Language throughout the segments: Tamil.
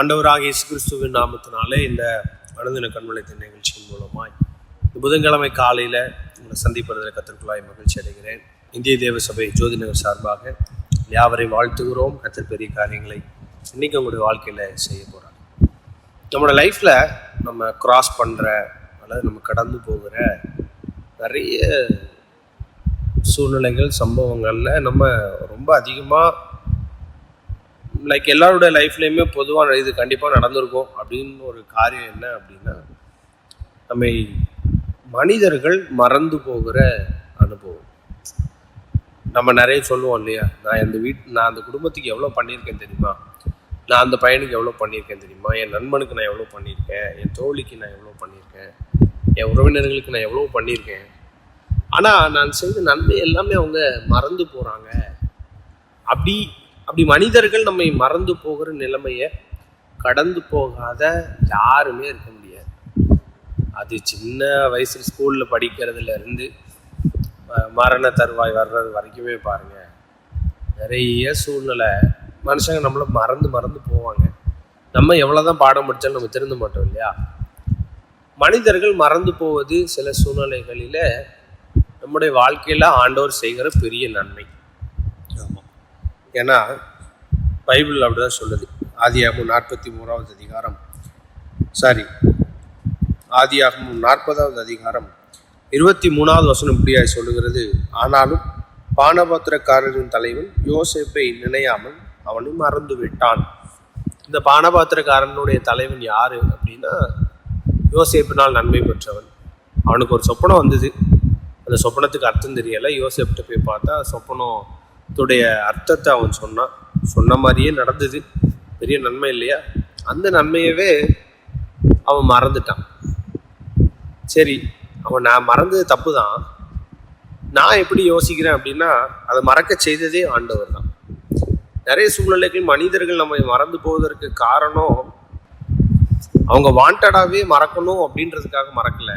ஆண்டவராக இயேசு கிறிஸ்துவின் நாமத்தினாலே இந்த அனுதின கண்வளைத்த நிகழ்ச்சியின் மூலமாய் இந்த புதன்கிழமை காலையில் உங்களை சந்திப்பதில் கத்திற்குள்ளாய் மகிழ்ச்சி அடைகிறேன். இந்திய தேவசபை ஜோதி ஜோதிநகர் சார்பாக யாவரை வாழ்த்துகிறோம். கத்திர பெரிய காரியங்களை இன்னைக்கு உங்களுடைய வாழ்க்கையில் செய்ய போகிறாங்க நம்மளோட லைஃப்பில் நம்ம கிராஸ் பண்ணுற அல்லது நம்ம கடந்து போகிற நிறைய சூழ்நிலைகள் சம்பவங்களில் நம்ம ரொம்ப அதிகமாக லைக் எல்லாருடைய லைஃப்லேயுமே பொதுவாக இது கண்டிப்பாக நடந்திருக்கும். அப்படின்னு ஒரு காரியம் என்ன அப்படின்னா நம்மை மனிதர்கள் மறந்து போகிற அனுபவம். நம்ம நிறைய சொல்லுவோம் இல்லையா? நான் இந்த வீட் நான் அந்த குடும்பத்துக்கு எவ்வளோ பண்ணியிருக்கேன் தெரியுமா? நான் அந்த பையனுக்கு எவ்வளோ பண்ணியிருக்கேன் தெரியுமா? என் நண்பனுக்கு நான் எவ்வளோ பண்ணியிருக்கேன்? என் தோழிக்கு நான் எவ்வளோ பண்ணியிருக்கேன்? என் உறவினர்களுக்கு நான் எவ்வளோ பண்ணியிருக்கேன்? ஆனால் நான் செய்த நன்மை எல்லாமே அவங்க மறந்து போகிறாங்க அப்படி அப்படி மனிதர்கள் நம்மை மறந்து போகிற நிலைமையை கடந்து போகாத யாருமே இருக்க முடியாது. அது சின்ன வயசு ஸ்கூலில் படிக்கிறதுல இருந்து ம- மரண தருவாய் வர்றது வரைக்குமே பாருங்க. நிறைய சூழ்நிலை மனுஷங்க நம்மள மறந்து மறந்து போவாங்க. நம்ம எவ்வளோதான் பாடம் படித்தாலும் நம்ம திருந்த மாட்டோம் இல்லையா? மனிதர்கள் மறந்து போவது சில சூழ்நிலைகளில் நம்முடைய வாழ்க்கையில் ஆண்டவர் செய்கிற பெரிய நன்மை. ஏன்னா பைபிள் அப்படிதான் சொல்லுது. ஆதியாகமும் நாற்பத்தி மூணாவது அதிகாரம். சாரி ஆதியாகமும் நாற்பதாவது அதிகாரம். இருபத்தி மூணாவது வசனம் இப்படியாய் சொல்லுகிறது. ஆனாலும் பானபாத்திரக்காரரின் தலைவன் யோசேப்பை நினையாமல் அவனும் மறந்து விட்டான். இந்த பானபாத்திரக்காரனுடைய தலைவன் யார் அப்படின்னா யோசேப்பினால் நன்மை பெற்றவன். அவனுக்கு ஒரு சொப்பனம் வந்தது. அந்த சொப்பனத்துக்கு அர்த்தம் தெரியலை. யோசேப்கிட்ட போய் பார்த்தா சொப்பனம் துடைய அர்த்தத்தை அவன் சொன்னான் சொன்ன மாதிரியே நடந்தது. பெரிய நன்மை இல்லையா? அந்த நன்மையவே அவன் மறந்துட்டான். சரி அவன் நான் மறந்தது தப்பு தான் நான் எப்படி யோசிக்கிறேன் அப்படின்னா அதை மறக்க செய்ததே ஆண்டவர் தான். நிறைய சூழ்நிலைகள் மனிதர்கள் நம்ம மறந்து போவதற்கு காரணம் அவங்க வாண்டடாகவே மறக்கணும் அப்படின்றதுக்காக மறக்கலை.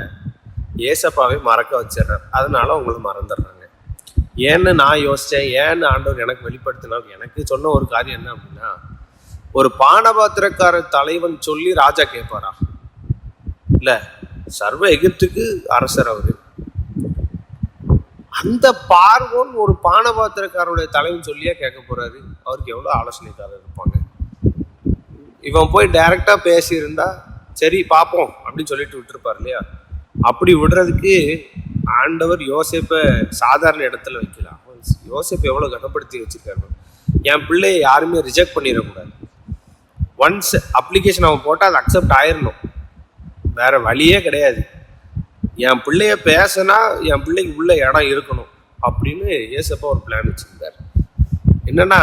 ஏசப்பாவே மறக்க வச்சிடுறார் அதனால அவங்கள மறந்துடுறாங்க. ஏன்னு நான் யோசித்தேன் ஏன்னு ஆண்டவர் எனக்கு வெளிப்படுத்தின எனக்கு சொன்ன ஒரு காரியம் என்ன அப்படின்னா ஒரு பானபாத்திரக்கார தலைவன் சொல்லி ராஜா கேட்பாரா? இல்லை சர்வ எகிப்துக்கு அரசர் அவர். அந்த பார்வோன் ஒரு பானபாத்திரக்காரருடைய தலைவன் சொல்லியா கேட்க போறாரு. அவருக்கு எவ்வளோ ஆலோசனைக்காரர் இருப்பாங்க? இவன் போய் டைரக்டா பேசியிருந்தா சரி பார்ப்போம் அப்படின்னு சொல்லிட்டு விட்டுருப்பார் இல்லையா? அப்படி விடுறதுக்கு ஆண்டவர் யோசேப்பை சாதாரண இடத்துல வைக்கலாம். யோசிப்பை எவ்வளோ கனப்படுத்தி வச்சுருக்காரு? என் பிள்ளையை யாருமே ரிஜெக்ட் பண்ணிடக்கூடாது. ஒன்ஸ் அப்ளிகேஷன் அவன் போட்டால் அது அக்செப்ட் ஆயிடணும் வேற வழியே கிடையாது. என் பிள்ளைய பேசினா என் பிள்ளைக்கு உள்ள இடம் இருக்கணும் அப்படின்னு ஏசப்பா ஒரு பிளான் வச்சுருந்தார். என்னன்னா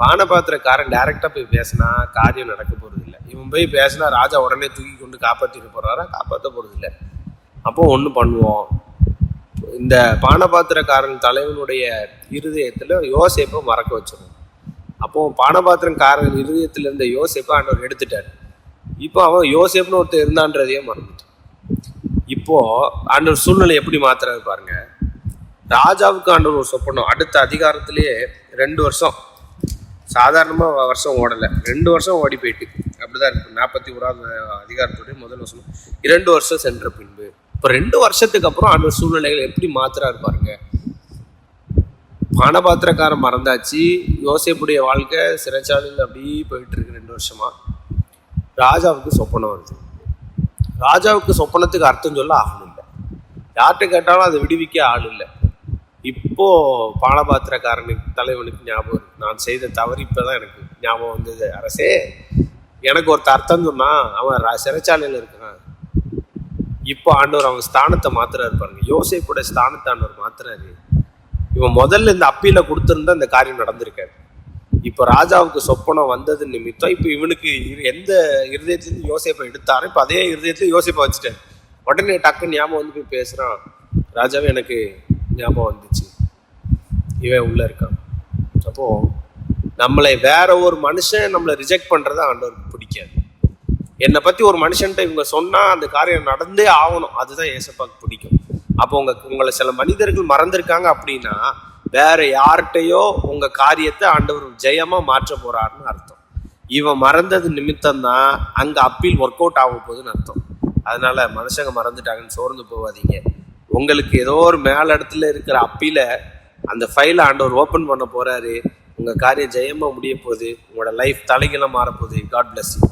பானபாத்திரக்காரன் டைரெக்டாக போய் பேசினா காரியம் நடக்க போகிறது இல்லை இவன் போய் பேசினா ராஜா உடனே தூக்கி கொண்டு காப்பாற்றிட்டு போகிறாரா காப்பாற்ற போகிறது இல்லை அப்போ ஒன்று பண்ணுவோம். இந்த பானபாத்திரக்காரன் தலைவனுடைய இருதயத்தில் யோசேப்பை மறக்க வச்சிடும் அப்போ பானபாத்திரக்காரன் இருதயத்தில் இருந்த யோசேப்பை ஆண்டவர் எடுத்துட்டார். இப்போ அவன் யோசேப்னு ஒருத்தர் இருந்தான்றதையே மறந்துட்டான். இப்போ ஆண்டவர் சூழ்நிலை எப்படி மாத்துறாரு பாருங்க. ராஜாவுக்கு ஆண்டவர் ஒரு சொப்பனம். அடுத்த அதிகாரத்திலேயே ரெண்டு வருஷம். சாதாரணமாக வருஷம் ஓடலை. ரெண்டு வருஷம் ஓடி போயிட்டு. அப்படிதான் இருக்கு. நாற்பத்தி ஓராவது அதிகாரத்துடைய முதல் வருஷம் இரண்டு வருஷம் சென்ற பின்பு. இப்போ ரெண்டு வருஷத்துக்கு அப்புறம் அந்த சூழ்நிலைகளை எப்படி மாத்திரா பாருங்க. பானபாத்திரக்காரன் மறந்தாச்சு. யோசிப்புடைய வாழ்க்கை சிறைச்சாலையில் அப்படியே போயிட்டு இருக்கு ரெண்டு வருஷமா. ராஜாவுக்கு சொப்பனம் வருது. ராஜாவுக்கு சொப்பனத்துக்கு அர்த்தம் சொல்ல ஆள் இல்லை. யார்கிட்ட கேட்டாலும் அதை விடுவிக்க ஆள் இல்லை. இப்போ பானபாத்திரக்காரனுக்கு தலைவனுக்கு ஞாபகம் இருக்கு. நான் செய்த தவறு இப்போதான் எனக்கு ஞாபகம் வந்தது. அரசே எனக்கு ஒருத்த அர்த்தம் சொன்னா அவன் சிறைச்சாலையில் சிறைச்சாலையில இருக்கான் இப்போ ஆண்டவர் அவன் ஸ்தானத்தை மாத்துறாரு பாருங்க. யோசேப்போட ஸ்தானத்தை ஆண்டவர் மாத்துறாரு. இவன் முதல்ல இந்த அப்பீல கொடுத்துருந்தா இந்த காரியம் நடந்திருக்காரு இப்போ ராஜாவுக்கு சொப்பனம் வந்தது நிமித்தம் இப்போ இவனுக்கு எந்த இருதயத்துலேருந்து யோசிப்பை எடுத்தாரோ இப்போ அதே இருதயத்துல யோசிப்பை வச்சுட்டாரு. உடனே டக்குன்னு ஞாபகம் வந்து போய் பேசுகிறான் ராஜாவே எனக்கு ஞாபகம் வந்துச்சு. இவன் உள்ளே இருக்கான். அப்போ நம்மளை வேற ஒரு மனுஷன் நம்மளை ரிஜெக்ட் பண்ணுறதை ஆண்டவருக்கு பிடிக்காது. என்னை பற்றி ஒரு மனுஷன்ட்ட இவங்க சொன்னால் அந்த காரியம் நடந்தே ஆகணும். அதுதான் ஏசப்பாக்கு பிடிக்கும். அப்போ உங்கள் உங்களை சில மனிதர்கள் மறந்துருக்காங்க அப்படின்னா வேற யார்கிட்டையோ உங்கள் காரியத்தை ஆண்டவர் ஜெயமாக மாற்ற போகிறாருன்னு அர்த்தம். இவன் மறந்தது நிமித்தம் தான் அங்கே அப்பீல் ஒர்க் அவுட் ஆக போகுதுன்னு அர்த்தம். அதனால மனுஷங்க மறந்துட்டாங்கன்னு சோர்ந்து போகாதீங்க. உங்களுக்கு ஏதோ ஒரு மேல் இடத்துல இருக்கிற அப்பீல அந்த ஃபைலை ஆண்டவர் ஓப்பன் பண்ண போறாரு. உங்க காரியம் ஜெயமா முடிய போகுது. உங்களோட லைஃப் தலைகளாக மாறப்போகுது காட் பிளஸ் யூ